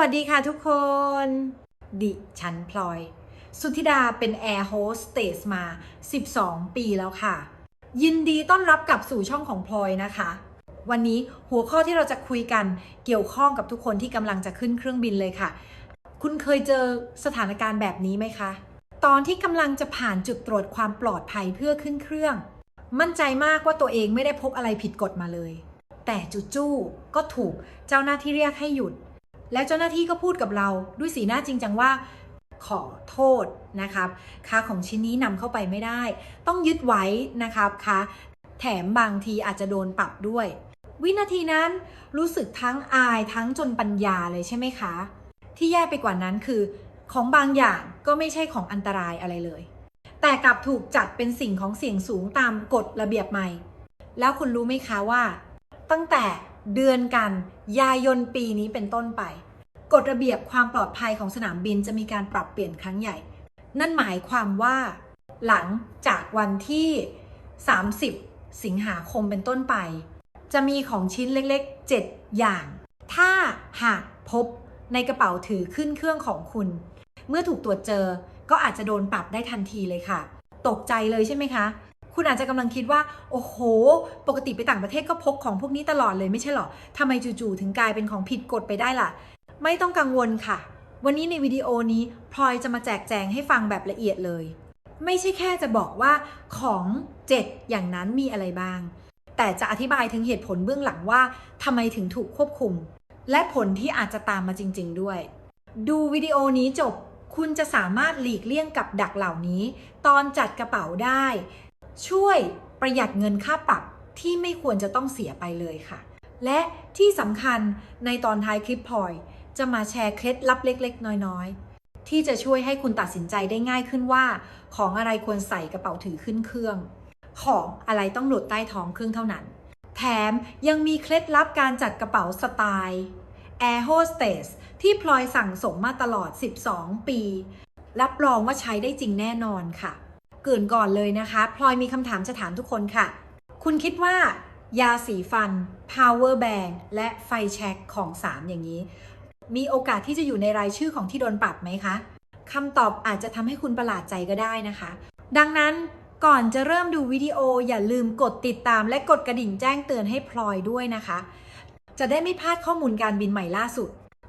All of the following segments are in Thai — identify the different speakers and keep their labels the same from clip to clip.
Speaker 1: วัสดีค่ะทุกคน ดิฉันพลอย สุธิดาเป็นแอร์โฮสเตสมา 12 ปีแล้วค่ะ ยินดีต้อนรับกลับสู่ช่องของพลอยนะคะ วันนี้หัวข้อที่เราจะคุยกันเกี่ยวข้องกับทุกคนที่กำลังจะขึ้นเครื่องบินเลยค่ะ คุณเคยเจอสถานการณ์แบบนี้ไหมคะ ตอนที่กำลังจะผ่านจุดตรวจความปลอดภัยเพื่อขึ้นเครื่อง มั่นใจมากว่าตัวเองไม่ได้พกอะไรผิดกฎมาเลย แต่จู่ๆก็ถูกเจ้าหน้าที่เรียกให้หยุด แล้วเจ้าหน้าที่ก็พูดกับเราด้วยสีหน้าจริงจังว่าขอโทษนะครับค่าของชิ้นนี้นำเข้าไปไม่ได้ ต้องยึดไว้นะครับคะแถมบางทีอาจจะโดนปรับด้วย วินาทีนั้นรู้สึกทั้งอายทั้งจนปัญญาเลยใช่ไหมคะ ที่แย่ไปกว่านั้นคือ ของบางอย่างก็ไม่ใช่ของอันตรายอะไรเลย แต่กลับถูกจัดเป็นสิ่งของเสี่ยงสูงตามกฎระเบียบใหม่ แล้วคุณรู้ไหมคะว่า ตั้งแต่เดือนกันยายนปีนี้เป็นต้นไป กฎระเบียบความปลอดภัยของสนามบินจะมีการปรับเปลี่ยนครั้งใหญ่ นั่นหมายความว่าหลังจากวันที่ 30 สิงหาคมเป็นต้นไป จะมีของชิ้นเล็กๆ 7 อย่าง ถ้าหากพบในกระเป๋าถือขึ้นเครื่องของคุณ เมื่อถูกตรวจเจอก็อาจจะโดนปรับได้ทันทีเลยค่ะ ตกใจเลยใช่ไหมคะ คุณอาจจะกำลังคิดว่า โอ้โห ปกติไปต่างประเทศก็พกของพวกนี้ตลอดเลยไม่ใช่หรอทำไมจู่ๆถึงกลายเป็นของผิดกฎไปได้ล่ะ ไม่ต้องกังวลค่ะ วันนี้ในวิดีโอนี้พลอยจะมาแจกแจงให้ฟังแบบละเอียดเลย ไม่ใช่แค่จะบอกว่าของ 7 อย่างนั้นมีอะไรบ้าง แต่จะอธิบายถึงเหตุผลเบื้องหลังว่าทำไมถึงถูกควบคุม และผลที่อาจจะตามมาจริง ๆ ด้วย ดูวิดีโอนี้จบคุณจะสามารถหลีกเลี่ยงกับดักเหล่านี้ ตอนจัดกระเป๋าได้ ช่วยประหยัดเงินค่าปรับที่ไม่ควรจะต้องเสียไปเลยค่ะ และที่สำคัญในตอนท้ายคลิปพลอย จะมาแชร์เคล็ดลับเล็ก ๆ น้อยๆ ที่จะช่วยให้คุณตัดสินใจได้ง่ายขึ้นว่า ของอะไรควรใส่กระเป๋าถือขึ้นเครื่อง ของอะไรต้องหลุดใต้ท้องเครื่องเท่านั้น แถมยังมีเคล็ดลับการจัดกระเป๋าสไตล์ Air Hostess ที่พลอยสั่งสมมาตลอด 12 ปี รับรองว่าใช้ได้จริงแน่นอนค่ะ เกินก่อนเลยนะคะ พลอยมีคำถามจะถามทุกคนค่ะ คุณคิดว่ายาสีฟัน power bank และไฟแช็กของ 3 อย่างนี้ มีโอกาสที่จะอยู่ในรายชื่อของที่โดนปรับไหมคะคำตอบอาจจะทำให้คุณประหลาดใจก็ได้นะคะ ดังนั้นก่อนจะเริ่มดูวิดีโออย่าลืมกดติดตามและกดกระดิ่งแจ้งเตือนให้พลอยด้วยนะคะ จะได้ไม่พลาดข้อมูลการบินใหม่ล่าสุด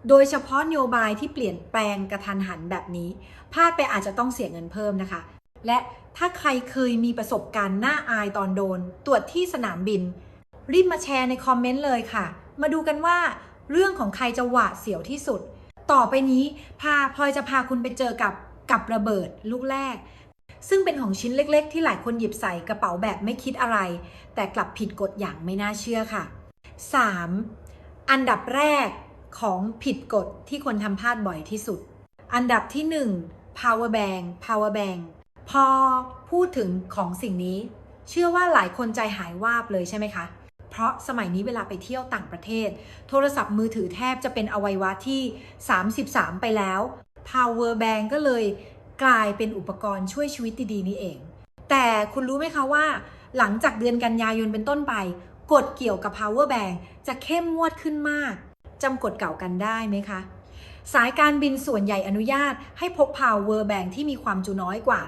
Speaker 1: โดยเฉพาะนโยบายที่เปลี่ยนแปลงกระทันหันแบบนี้ พลาดไปอาจจะต้องเสียเงินเพิ่มนะคะ และถ้าใครเคยมีประสบการณ์น่าอายตอนโดน ตรวจที่สนามบิน รีบมาแชร์ในคอมเมนต์เลยค่ะ มาดูกันว่า เรื่องของใครจะหวาดเสียวที่สุด ต่อไปนี้พาพลอยจะพาคุณไปเจอกับกับระเบิดลูกแรก ซึ่งเป็นของชิ้นเล็กๆ ที่หลายคนหยิบใส่กระเป๋าแบบไม่คิดอะไร แต่กลับผิดกฎอย่างไม่น่าเชื่อค่ะ 3. อันดับแรกของผิดกฎที่คนทำพลาดบ่อยที่สุด อันดับที่ 1 power bank power bank พอพูดถึงของสิ่งนี้ เชื่อว่าหลายคนใจหายวาบเลยใช่ไหมคะ เพราะสมัยนี้เวลาไปเที่ยวต่างประเทศ โทรศัพท์มือถือแทบจะเป็นอวัยวะที่ 33 ไปแล้ว power bank ก็เลยกลายเป็นอุปกรณ์ช่วยชีวิตดีๆนี่เอง แต่คุณรู้ไหมคะว่า หลังจากเดือนกันยายนเป็นต้นไป กฎเกี่ยวกับ power bank จะเข้มงวดขึ้นมากจำกฎเก่ากันได้ไหมคะ สายการบินส่วนใหญ่อนุญาตให้พก power bank ที่มีความจุน้อยกว่า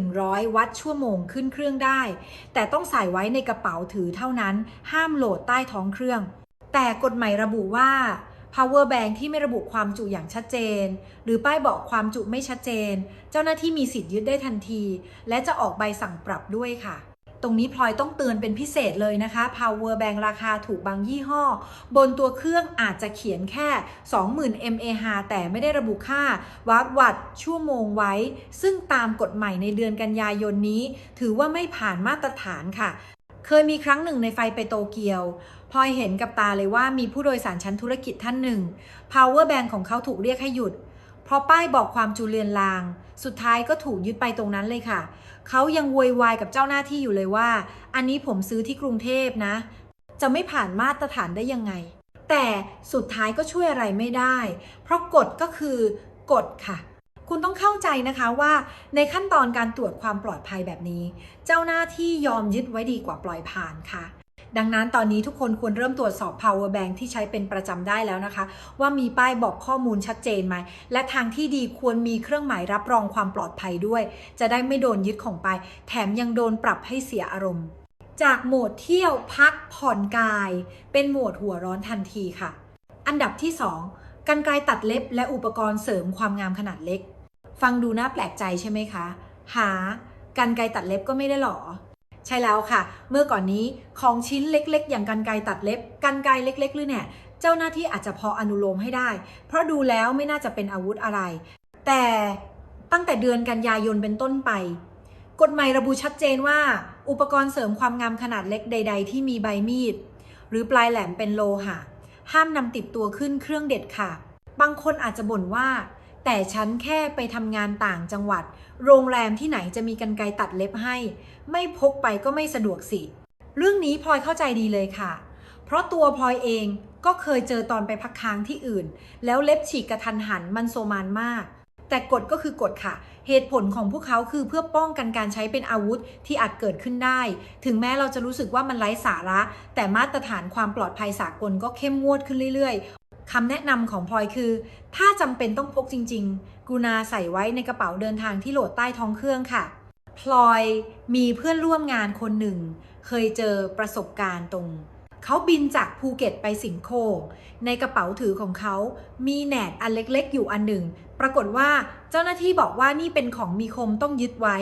Speaker 1: 100 วัตต์ชั่วโมงขึ้นเครื่องได้ แต่ต้องใส่ไว้ในกระเป๋าถือเท่านั้น ห้ามโหลดใต้ท้องเครื่อง แต่กฎหม่ระบุว่า power bank ที่ไม่ระบุความจุอย่างชัดเจน หรือป้ายบอกความจุไม่ชัดเจน เจ้าหน้าที่มีสิทธิ์ยึดได้ทันที และจะออกใบสั่งปรับด้วยค่ะ ตรงนี้พลอยต้องเตือนเป็นพิเศษเลยนะคะ power bank ราคาถูกบางยี่ห้อ บนตัวเครื่องอาจจะเขียนแค่ 20,000 mAh แต่ไม่ได้ระบุค่าวัตต์วัตชั่วโมงไว้ ซึ่งตามกฎใหม่ในเดือนกันยายนนี้ ถือว่าไม่ผ่านมาตรฐานค่ะ เคยมีครั้งหนึ่งในไฟไปโตเกียวพลอยเห็นกับตาเลยว่ามีผู้โดยสารชั้นธุรกิจท่านหนึ่ง power bank ของเขาถูกเรียกให้หยุด พราะป้ายบอกความจุเลือนลาง สุดท้ายก็ถูกยึดไปตรงนั้นเลยค่ะ เขายังโวยวายกับเจ้าหน้าที่อยู่เลยว่า อันนี้ผมซื้อที่กรุงเทพนะ จะไม่ผ่านมาตรฐานได้ยังไง แต่สุดท้ายก็ช่วยอะไรไม่ได้ เพราะกฎก็คือกฎค่ะ คุณต้องเข้าใจนะคะว่าในขั้นตอนการตรวจความปลอดภัยแบบนี้ เจ้าหน้าที่ยอมยึดไว้ดีกว่าปล่อยผ่านค่ะ ดังนั้นตอนนี้ทุกคนควรเริ่มตรวจสอบ power bank ที่ใช้เป็นประจำได้แล้วนะคะ ว่ามีป้ายบอกข้อมูลชัดเจนไหม และทางที่ดีควรมีเครื่องหมายรับรองความปลอดภัยด้วย จะได้ไม่โดนยึดของไป แถมยังโดนปรับให้เสียอารมณ์ จากโหมดเที่ยวพักผ่อนกาย เป็นโหมดหัวร้อนทันทีค่ะ อันดับที่ 2กันไกรตัดเล็บและอุปกรณ์เสริมความงามขนาดเล็ก ฟังดูน่าแปลกใจใช่ไหมคะ หากันไกรตัดเล็บก็ไม่ได้หรอ ใช่แล้วค่ะ เมื่อก่อนนี้ของชิ้นเล็กๆ อย่างกันไกรตัดเล็บกันไกรเล็กๆหรือเนี่ยเจ้าหน้าที่อาจจะพออนุโลมให้ได้ เพราะดูแล้วไม่น่าจะเป็นอาวุธอะไร แต่ตั้งแต่เดือนกันยายนเป็นต้นไป กฎหมายระบุชัดเจนว่า อุปกรณ์เสริมความงามขนาดเล็กใด ๆ ที่มีใบมีด หรือปลายแหลมเป็นโลหะ ห้ามนำติดตัวขึ้นเครื่องเด็ดค่ะบางคนอาจจะบ่นว่า แต่ฉันแค่ไปทำงานต่างจังหวัด โรงแรมที่ไหนจะมีกันไกตัดเล็บให้ ไม่พกไปก็ไม่สะดวกสิ เรื่องนี้พลอยเข้าใจดีเลยค่ะ เพราะตัวพลอยเองก็เคยเจอตอนไปพักค้างที่อื่น แล้วเล็บฉีกกระทันหันมันโซมานมาก แต่กฎก็คือกฎค่ะ เหตุผลของพวกเขาคือเพื่อป้องกันการใช้เป็นอาวุธที่อาจเกิดขึ้นได้ ถึงแม้เราจะรู้สึกว่ามันไร้สาระ แต่มาตรฐานความปลอดภัยสากลก็เข้มงวดขึ้นเรื่อยๆ คำแนะนำของพลอยคือ ถ้าจำเป็นต้องพกจริง ๆกรุณาใส่ไว้ในกระเป๋าเดินทางที่โหลดใต้ท้องเครื่องค่ะ พลอยมีเพื่อนร่วมงานคนหนึ่ง เคยเจอประสบการณ์ตรง เขาบินจากภูเก็ตไปสิงคโปร์ในกระเป๋าถือของเขา มีแหนดอันเล็กๆ อยู่อันหนึ่ง ปรากฏว่าเจ้าหน้าที่บอกว่านี่เป็นของมีคมต้องยึดไว้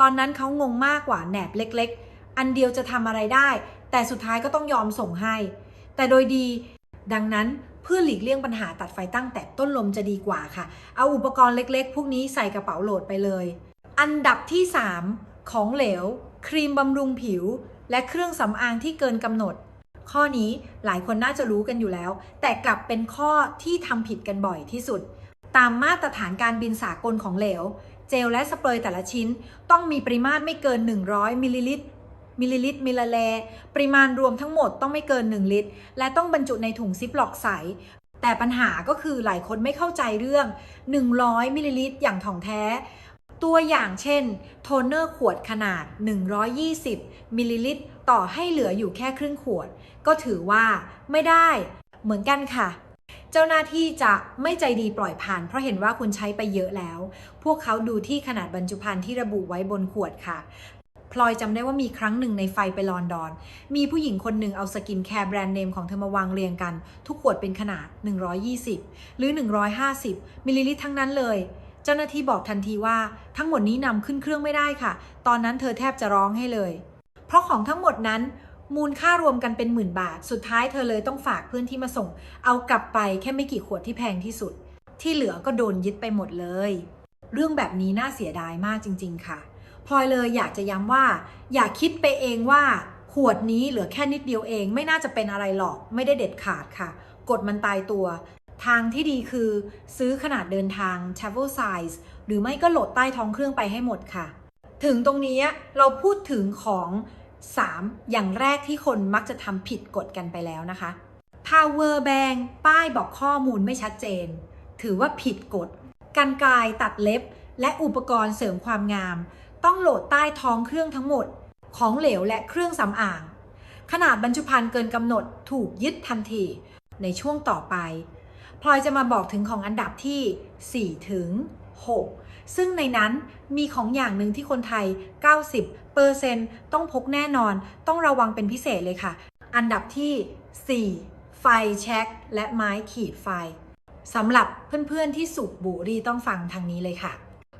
Speaker 1: ตอนนั้นเขางงมากกว่าแหนบเล็ก ๆ อันเดียวจะทำอะไรได้ แต่สุดท้ายก็ต้องยอมส่งให้ แต่โดยดี ดังนั้น พื่อหลีกเลี่ยงปัญหาตัดไฟตั้งแต่ต้นลมจะดีกว่าค่ะ เอาอุปกรณ์เล็กๆ พวกนี้ใส่กระเป๋าโหลดไปเลย อันดับที่ 3 ของเหลว ครีมบำรุงผิว และเครื่องสำอางที่เกินกำหนด ข้อนี้หลายคนน่าจะรู้กันอยู่แล้ว แต่กลับเป็นข้อที่ทำผิดกันบ่อยที่สุด ตามมาตรฐานการบินสากลของเหลว เจลและสเปรย์แต่ละชิ้น ต้องมีปริมาตรไม่เกิน 100มิลลิลิตร มิลลิลิตรมิลลิแลปริมาณรวมทั้งหมดต้องไม่เกิน 1 ลิตร และต้องบรรจุในถุงซิปล็อกใส แต่ปัญหาก็คือหลายคนไม่เข้าใจเรื่อง 100 มิลลิลิตรอย่างถ่องแท้ ตัวอย่างเช่น โทนเนอร์ขวดขนาด 120 มิลลิลิตร ต่อให้เหลืออยู่แค่ครึ่งขวด ก็ถือว่าไม่ได้เหมือนกันค่ะเจ้าหน้าที่จะไม่ใจดีปล่อยผ่าน เพราะเห็นว่าคุณใช้ไปเยอะแล้ว พวกเขาดูที่ขนาดบรรจุภัณฑ์ที่ระบุไว้บนขวดค่ะ ลอยจำได้ว่ามีครั้งหนึ่งในไฟไปลอนดอน มีผู้หญิงคนหนึ่งเอาสกินแคร์แบรนด์เนมของเธอมาวางเรียงกัน ทุกขวดเป็นขนาด 120 หรือ 150 มิลลิลิตรทั้งนั้นเลย เจ้าหน้าที่บอกทันทีว่าทั้งหมดนี้นำขึ้นเครื่องไม่ได้ค่ะ ตอนนั้นเธอแทบจะร้องให้เลย เพราะของทั้งหมดนั้นมูลค่ารวมกันเป็นหมื่นบาท สุดท้ายเธอเลยต้องฝากเพื่อนที่มาส่ง เอากลับไปแค่ไม่กี่ขวดที่แพงที่สุด ที่เหลือก็โดนยึดไปหมดเลย เรื่องแบบนี้น่าเสียดายมากจริง ๆ ค่ะ พลอยเลยอยากจะย้ำว่า อย่าคิดไปเองว่า ขวดนี้เหลือแค่นิดเดียวเอง ไม่น่าจะเป็นอะไรหรอกไม่ได้เด็ดขาดค่ะกฎมันตายตัว ทางที่ดีคือซื้อขนาดเดินทาง travel size หรือไม่ก็โหลดใต้ท้องเครื่องไปให้หมดค่ะ ถึงตรงนี้เราพูดถึงของ 3 อย่างแรกที่คนมักจะทำผิดกฎกันไปแล้วนะคะ power bank ป้ายบอกข้อมูลไม่ชัดเจน ถือว่าผิดกฎกันไกลตัดเล็บ และอุปกรณ์เสริมความงาม ต้องโหลดใต้ท้องเครื่องทั้งหมด ของเหลวและเครื่องสำอาง ขนาดบรรจุภัณฑ์เกินกำหนดถูกยึดทันที ในช่วงต่อไปพลอยจะมาบอกถึงของอันดับที่ 4 ถึง 6 ซึ่งในนั้นมีของอย่างหนึ่งที่คนไทย 90เปอร์เซนต้องพกแน่นอนต้องระวังเป็นพิเศษเลยค่ะ อันดับที่ 4 ไฟแช็กและไม้ขีดไฟสำหรับเพื่อนๆที่สูบบุหรี่ต้องฟังทางนี้เลยค่ะ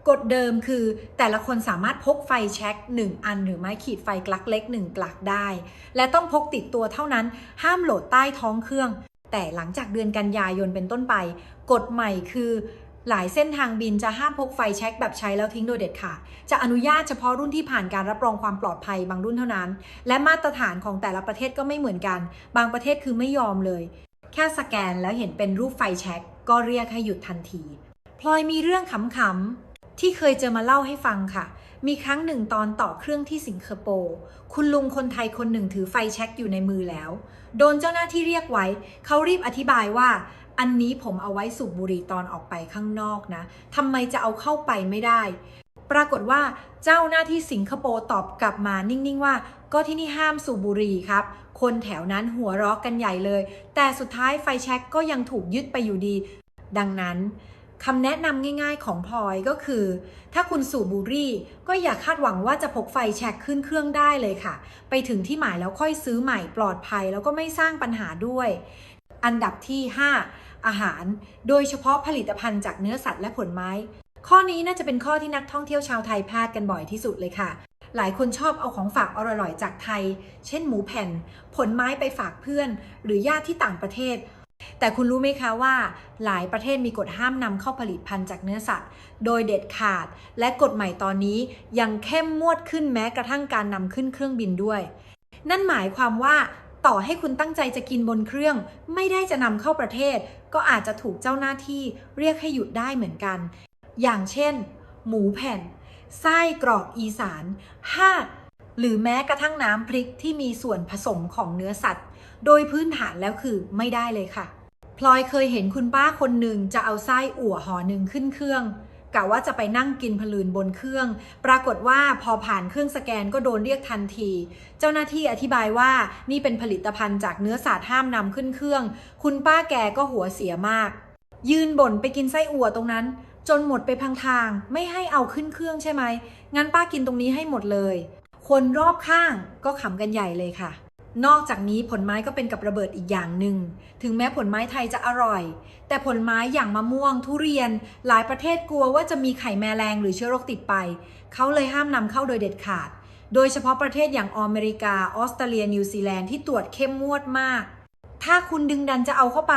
Speaker 1: กฎเดิมคือแต่ละคนสามารถพกไฟแช็ก1 อัน หรือไม้ขีดไฟกลักเล็ก 1 กลักได้ และต้องพกติดตัวเท่านั้น ห้ามโหลดใต้ท้องเครื่อง แต่หลังจากเดือนกันยายนเป็นต้นไป กฎใหม่คือหลายเส้นทางบินจะห้ามพกไฟแช็กแบบใช้แล้วทิ้งโดยเด็ดขาด จะอนุญาตเฉพาะรุ่นที่ผ่านการรับรองความปลอดภัยบางรุ่นเท่านั้น และมาตรฐานของแต่ละประเทศก็ไม่เหมือนกัน บางประเทศคือไม่ยอมเลย แค่สแกนแล้วเห็นเป็นรูปไฟแช็กก็เรียกให้หยุดทันที พลอยมีเรื่องขำๆ ที่เคยเจอมาเล่าให้ฟังค่ะ มีครั้งหนึ่งตอนต่อเครื่องที่สิงคโปร์ คุณลุงคนไทยคนหนึ่งถือไฟแช็กอยู่ในมือแล้ว โดนเจ้าหน้าที่เรียกไว้ เขารีบอธิบายว่า อันนี้ผมเอาไว้สูบบุหรี่ตอนออกไปข้างนอกนะ ทำไมจะเอาเข้าไปไม่ได้ ปรากฏว่าเจ้าหน้าที่สิงคโปร์ตอบกลับมานิ่งๆว่า ก็ที่นี่ห้ามสูบบุหรี่ครับคนแถวนั้นหัวเราะกันใหญ่เลย แต่สุดท้ายไฟแช็กก็ยังถูกยึดไปอยู่ดี ดังนั้น คำแนะนำง่ายๆของพลอยก็คือ ถ้าคุณสูบบุหรี่ก็อย่าคาดหวังว่าจะพกไฟแช็กขึ้นเครื่องได้เลยค่ะ ไปถึงที่หมายแล้วค่อยซื้อใหม่ปลอดภัยแล้วก็ไม่สร้างปัญหาด้วย อันดับที่ 5 อาหาร โดยเฉพาะผลิตภัณฑ์จากเนื้อสัตว์และผลไม้ ข้อนี้น่าจะเป็นข้อที่นักท่องเที่ยวชาวไทยพลาดกันบ่อยที่สุดเลยค่ะหลายคนชอบเอาของฝากอร่อยๆจากไทย เช่นหมูแผ่น ผลไม้ไปฝากเพื่อน หรือญาติที่ต่างประเทศ แต่คุณรู้ไหมคะว่า หลายประเทศมีกฎห้ามนำเข้าผลิตภัณฑ์จากเนื้อสัตว์ โดยเด็ดขาด และกฎใหม่ตอนนี้ยังเข้มงวดขึ้นแม้กระทั่งการนำขึ้นเครื่องบินด้วย นั่นหมายความว่าต่อให้คุณตั้งใจจะกินบนเครื่อง ไม่ได้จะนำเข้าประเทศ ก็อาจจะถูกเจ้าหน้าที่เรียกให้หยุดได้เหมือนกัน อย่างเช่น หมูแผ่นไส้กรอกอีสานห้าหรือแม้กระทั่งน้ำพริกที่มีส่วนผสมของเนื้อสัตว์ โดยพื้นฐานแล้วคือไม่ได้เลยค่ะ พลอยเคยเห็นคุณป้าคนหนึ่งจะเอาไส้อั่วห่อหนึ่งขึ้นเครื่องกะว่าจะไปนั่งกินพลืนบนเครื่อง ปรากฏว่าพอผ่านเครื่องสแกนก็โดนเรียกทันที เจ้าหน้าที่อธิบายว่านี่เป็นผลิตภัณฑ์จากเนื้อสัตว์ห้ามนำขึ้นเครื่อง คุณป้าแกก็หัวเสียมาก ยืนบ่นไปกินไส้อั่วตรงนั้น จนหมดไปพังทาง ไม่ให้เอาขึ้นเครื่องใช่ไหม งั้นป้ากินตรงนี้ให้หมดเลย คนรอบข้างก็ขำกันใหญ่เลยค่ะ นอกจากนี้ผลไม้ก็เป็นกับระเบิดอีกอย่างหนึ่ง ถึงแม้ผลไม้ไทยจะอร่อย แต่ผลไม้อย่างมะม่วง ทุเรียน หลายประเทศกลัวว่าจะมีไข่แมลงหรือเชื้อโรคติดไป เขาเลยห้ามนำเข้าโดยเด็ดขาด โดยเฉพาะประเทศอย่างอเมริกา ออสเตรเลีย นิวซีแลนด์ที่ตรวจเข้มงวดมาก ถ้าคุณดึงดันจะเอาเข้าไป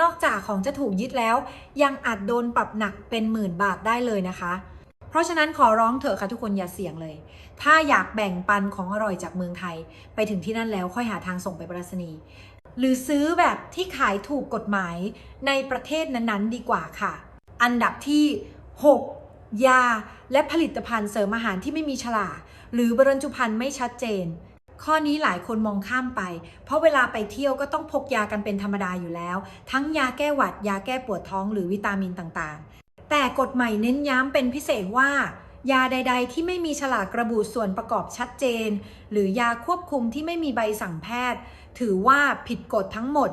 Speaker 1: นอกจากของจะถูกยึดแล้ว ยังอาจโดนปรับหนักเป็นหมื่นบาทได้เลยนะคะ เพราะฉะนั้นขอร้องเถอะค่ะทุกคนอย่าเสี่ยงเลย ถ้าอยากแบ่งปันของอร่อยจากเมืองไทย ไปถึงที่นั่นแล้วค่อยหาทางส่งไปไปรษณีย์หรือซื้อแบบที่ขายถูกกฎหมายในประเทศนั้นๆ ดีกว่าค่ะ อันดับที่ 6 ยา และผลิตภัณฑ์เสริมอาหารที่ไม่มีฉลากหรือบรรจุภัณฑ์ไม่ชัดเจน ข้อนี้หลายคนมองข้ามไป เพราะเวลาไปเที่ยวก็ต้องพกยากันเป็นธรรมดาอยู่แล้ว ทั้งยาแก้หวัด ยาแก้ปวดท้องหรือวิตามินต่างๆ แต่กฎใหม่เน้นย้ำเป็นพิเศษว่า ยาใด ๆ ที่ไม่มีฉลากระบุส่วนประกอบชัดเจน หรือยาควบคุมที่ไม่มีใบสั่งแพทย์ ถือว่าผิดกฎทั้งหมด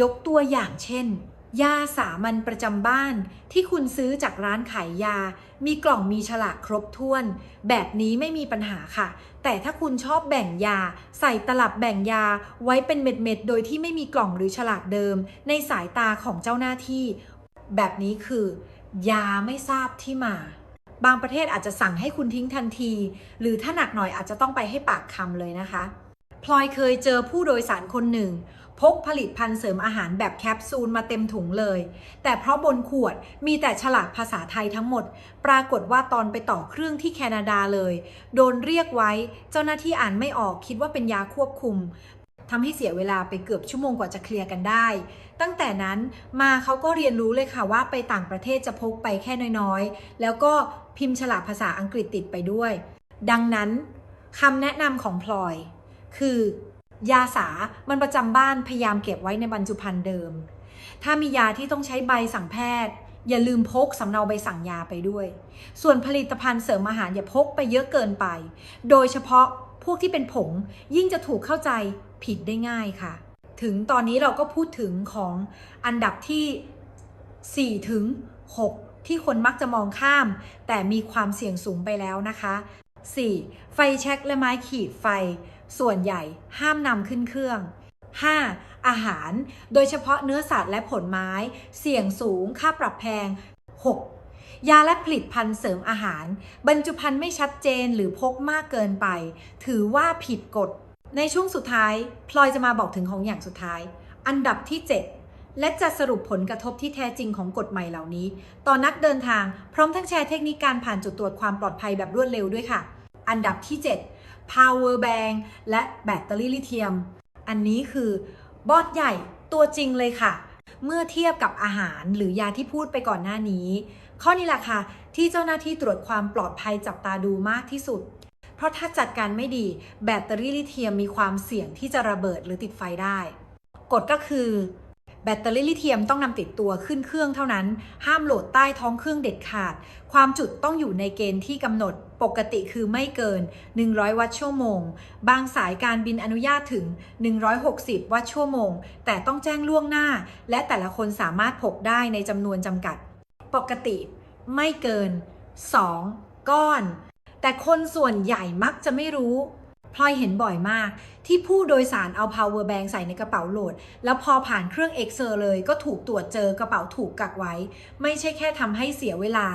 Speaker 1: ยกตัวอย่างเช่น ยาสามัญประจำบ้าน ที่คุณซื้อจากร้านขายยา มีกล่องมีฉลากครบถ้วน แบบนี้ไม่มีปัญหาค่ะ แต่ถ้าคุณชอบแบ่งยา ใส่ตลับแบ่งยาไว้เป็นเม็ดๆโดยที่ไม่มีกล่องหรือฉลากเดิม ในสายตาของเจ้าหน้าที่ แบบนี้คือ ยาไม่ทราบที่มา บางประเทศอาจจะสั่งให้คุณทิ้งทันที หรือถ้าหนักหน่อยอาจจะต้องไปให้ปากคำเลยนะคะ พลอยเคยเจอผู้โดยสารคนหนึ่ง พกผลิตภัณฑ์เสริมอาหารแบบแคปซูลมาเต็มถุงเลย แต่เพราะบนขวดมีแต่ฉลากภาษาไทยทั้งหมด ปรากฏว่าตอนไปต่อเครื่องที่แคนาดาเลย โดนเรียกไว้ เจ้าหน้าที่อ่านไม่ออกคิดว่าเป็นยาควบคุม ทำให้เสียเวลาไปเกือบชั่วโมงกว่าจะเคลียร์กันได้ ตั้งแต่นั้นมาเขาก็เรียนรู้เลยค่ะว่าไปต่างประเทศจะพกไปแค่น้อยๆ แล้วก็พิมพ์ฉลากภาษาอังกฤษติดไปด้วย ดังนั้นคำแนะนำของพลอย คือยาสา มันประจำบ้านพยายามเก็บไว้ในบรรจุภัณฑ์เดิม ถ้ามียาที่ต้องใช้ใบสั่งแพทย์ อย่าลืมพกสำเนาใบสั่งยาไปด้วย ส่วนผลิตภัณฑ์เสริมอาหารอย่าพกไปเยอะเกินไป โดยเฉพาะพวกที่เป็นผงยิ่งจะถูกเข้าใจ ผิดได้ง่ายค่ะ ถึงตอนนี้เราก็พูดถึงของอันดับที่ 4 ถึง 6 ที่คนมักจะมองข้าม แต่มีความเสี่ยงสูงไปแล้วนะคะ 4. ไฟแช็กและไม้ขีดไฟ ส่วนใหญ่ห้ามนำขึ้นเครื่อง 5. อาหาร โดยเฉพาะเนื้อสัตว์และผลไม้ เสี่ยงสูง ค่าปรับแพง 6. ยาและผลิตภัณฑ์เสริมอาหาร บรรจุภัณฑ์ไม่ชัดเจนหรือพกมากเกินไป ถือว่าผิดกฎ ในช่วงสุดท้ายพลอยจะมาบอกถึงของอย่างสุดท้าย อันดับที่ 7 และจะสรุปผลกระทบที่แท้จริงของกฎใหม่เหล่านี้ ต่อนนักเดินทางพร้อมทั้งแชร์เทคนิคการผ่านจุดตรวจความปลอดภัยแบบรวดเร็วด้วยค่ะ อันดับที่ 7 power bank และแบตเตอรี่ลิเธียม อันนี้คือบอสใหญ่ตัวจริงเลยค่ะ เมื่อเทียบกับอาหารหรือยาที่พูดไปก่อนหน้านี้ ข้อนี้แหละค่ะที่เจ้าหน้าที่ตรวจความปลอดภัยจับตาดูมากที่สุด เพราะถ้าจัดการไม่ดีแบตเตอรี่ลิเธียมมีความเสี่ยงที่จะระเบิดหรือติดไฟได้ กฎก็คือแบตเตอรี่ลิเธียมต้องนำติดตัวขึ้นเครื่องเท่านั้น ห้ามโหลดใต้ท้องเครื่องเด็ดขาด ความจุต้องอยู่ในเกณฑ์ที่กำหนด ปกติคือไม่เกิน 100 วัตต์ชั่วโมง บางสายการบินอนุญาตถึง 160 วัตต์ชั่วโมง แต่ต้องแจ้งล่วงหน้า และแต่ละคนสามารถพกได้ในจำนวนจำกัด ปกติไม่เกิน 2 ก้อน แต่คนส่วนใหญ่มักจะไม่รู้พลอยเห็นบ่อยมาก ที่ผู้โดยสารเอา power bank ใส่ในกระเป๋าโหลด แล้วพอผ่านเครื่องเอ็กเซอร์เลยก็ถูกตรวจเจอกระเป๋าถูกกักไว้ ไม่ใช่แค่ทำให้เสียเวลา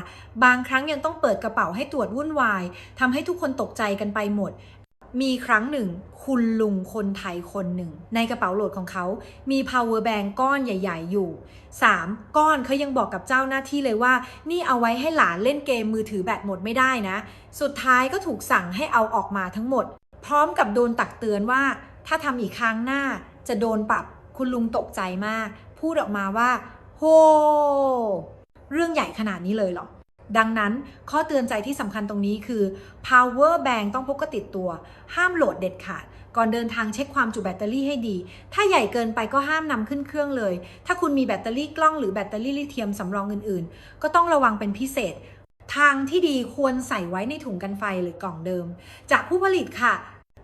Speaker 1: บางครั้งยังต้องเปิดกระเป๋าให้ตรวจวุ่นวายทำให้ทุกคนตกใจกันไปหมด มีครั้งหนึ่ง คุณลุงคนไทยคนหนึ่ง ในกระเป๋าโหลดของเขามี power bank ก้อนใหญ่ ๆ อยู่ 3 ก้อนเขายังบอกกับเจ้าหน้าที่เลยว่า นี่เอาไว้ให้หลานเล่นเกมมือถือแบตหมดไม่ได้นะ สุดท้ายก็ถูกสั่งให้เอาออกมาทั้งหมด พร้อมกับโดนตักเตือนว่า ถ้าทำอีกครั้งหน้าจะโดนปรับคุณลุงตกใจมาก พูดออกมาว่า โฮ เรื่องใหญ่ขนาดนี้เลยเหรอ ดังนั้นข้อเตือนใจที่สำคัญตรงนี้คือ power bank ต้องพกติดตัว ห้ามโหลดเด็ดขาด ก่อนเดินทางเช็คความจุแบตเตอรี่ให้ดี ถ้าใหญ่เกินไปก็ห้ามนำขึ้นเครื่องเลย ถ้าคุณมีแบตเตอรี่กล้องหรือแบตเตอรี่ลิเธียมสำรองอื่นๆ ก็ต้องระวังเป็นพิเศษ ทางที่ดีควรใส่ไว้ในถุงกันไฟหรือกล่องเดิม จากผู้ผลิตค่ะ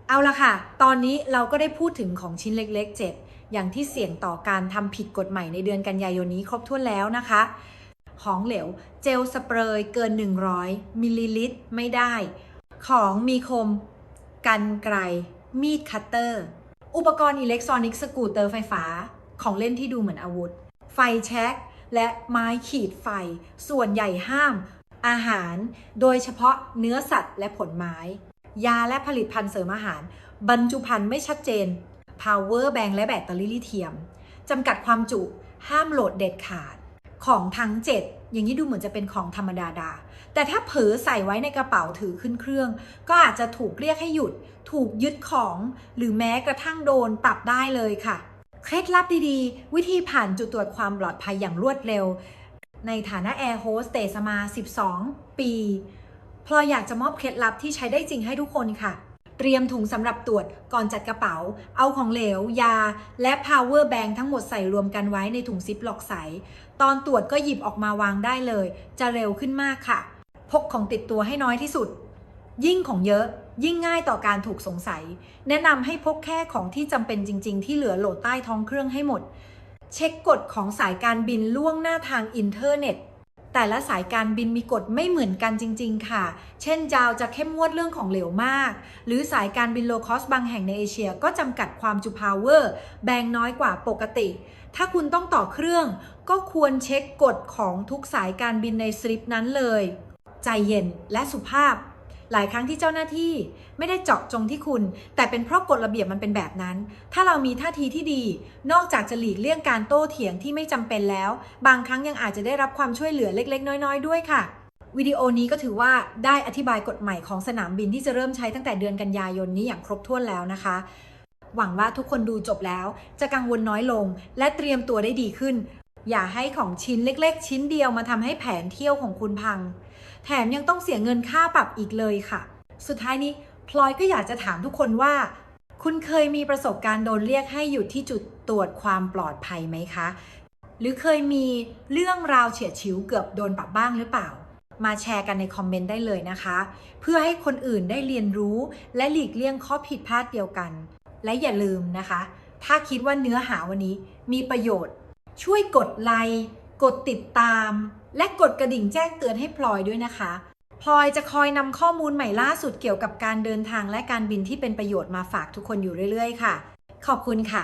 Speaker 1: เอาละค่ะ ตอนนี้เราก็ได้พูดถึงของชิ้นเล็ก ๆ 7 อย่างที่เสี่ยงต่อการทำผิดกฎใหม่ในเดือนกันยายนนี้ครบถ้วนแล้วนะคะ ของเหลว เจลสเปรย์เกิน 100มิลลิลิตรไม่ได้ ของมีคม กันไกร มีดคัตเตอร์ อุปกรณ์อิเล็กทรอนิกส์สกูตเตอร์ไฟฟ้า ของเล่นที่ดูเหมือนอาวุธ ไฟแช็กและไม้ขีดไฟ ส่วนใหญ่ห้าม อาหาร โดยเฉพาะเนื้อสัตว์และผลไม้ ยาและผลิตภัณฑ์เสริมอาหาร บรรจุภัณฑ์ไม่ชัดเจน power bank และแบตเตอรี่ลิเธียมจำกัดความจุ ห้ามโหลดเด็ดขาด ของทั้ง 7 อย่างนี้ดูเหมือนจะเป็นของธรรมดาดา แต่ถ้าเผลอใส่ไว้ในกระเป๋าถือขึ้นเครื่อง ก็อาจจะถูกเรียกให้หยุด ถูกยึดของ หรือแม้กระทั่งโดนปรับได้เลยค่ะ เคล็ดลับดีๆ วิธีผ่านจุดตรวจความปลอดภัยอย่างรวดเร็ว ในฐานะแอร์โฮสเตสมา 12 ปีพลอยอยากจะมอบเคล็ดลับที่ใช้ได้จริงให้ทุกคนค่ะ เตรียมถุงสำหรับตรวจก่อนจัดกระเป๋า เอาของเหลว ยา และ power bank ทั้งหมดใส่รวมกันไว้ในถุงซิปล็อกใส ตอนตรวจก็หยิบออกมาวางได้เลย จะเร็วขึ้นมากค่ะ พกของติดตัวให้น้อยที่สุด ยิ่งของเยอะยิ่งง่ายต่อการถูกสงสัย แนะนำให้พกแค่ของที่จำเป็นจริง ๆ ที่เหลือโหลดใต้ท้องเครื่องให้หมด เช็คกฎของสายการบินล่วงหน้าทางอินเทอร์เน็ต แต่ละสายการบินมีกฎไม่เหมือนกันจริง ๆ ค่ะ เช่นจาวจะเข้มงวดเรื่องของเหลวมาก หรือสายการบินโลคอสบางแห่งในเอเชียก็จำกัดความจุพาวเวอร์แบ่งน้อยกว่าปกติ ถ้าคุณต้องต่อเครื่อง ก็ควรเช็คกฎของทุกสายการบินในสลิปนั้นเลย ใจเย็นและสุภาพ หลายครั้งที่เจ้าหน้าที่ไม่ได้เจาะจงที่คุณ แต่เป็นเพราะกฎระเบียบมันเป็นแบบนั้น ถ้าเรามีท่าทีที่ดี นอกจากจะหลีกเลี่ยงการโต้เถียงที่ไม่จำเป็นแล้ว บางครั้งยังอาจจะได้รับความช่วยเหลือเล็ก ๆ น้อย ๆ ด้วยค่ะวิดีโอนี้ก็ถือว่าได้อธิบายกฎใหม่ของสนามบินที่จะเริ่มใช้ตั้งแต่เดือนกันยายนนี้อย่างครบถ้วนแล้วนะคะ หวังว่าทุกคนดูจบแล้ว จะกังวลน้อยลง และเตรียมตัวได้ดีขึ้น อย่าให้ของชิ้นเล็ก ๆ ชิ้นเดียวมาทำให้แผนเที่ยวของคุณพัง แถมยังต้องเสียเงินค่าปรับอีกเลยค่ะ สุดท้ายนี้พลอยก็อยากจะถามทุกคนว่า คุณเคยมีประสบการณ์โดนเรียกให้หยุดที่จุดตรวจความปลอดภัยไหมคะ หรือเคยมีเรื่องราวเฉียดฉิวเกือบโดนปรับบ้างหรือเปล่า มาแชร์กันในคอมเมนต์ได้เลยนะคะ เพื่อให้คนอื่นได้เรียนรู้ และหลีกเลี่ยงข้อผิดพลาดเดียวกัน และอย่าลืมนะคะ ถ้าคิดว่าเนื้อหาวันนี้มีประโยชน์ ช่วยกดไลค์กดติดตาม และกดกระดิ่งแจ้งเตือนให้พลอยด้วยนะคะพลอยจะคอยนำข้อมูลใหม่ล่าสุดเกี่ยวกับการเดินทางและการบินที่เป็นประโยชน์มาฝากทุกคนอยู่เรื่อย ๆ ค่ะ ขอบคุณค่ะ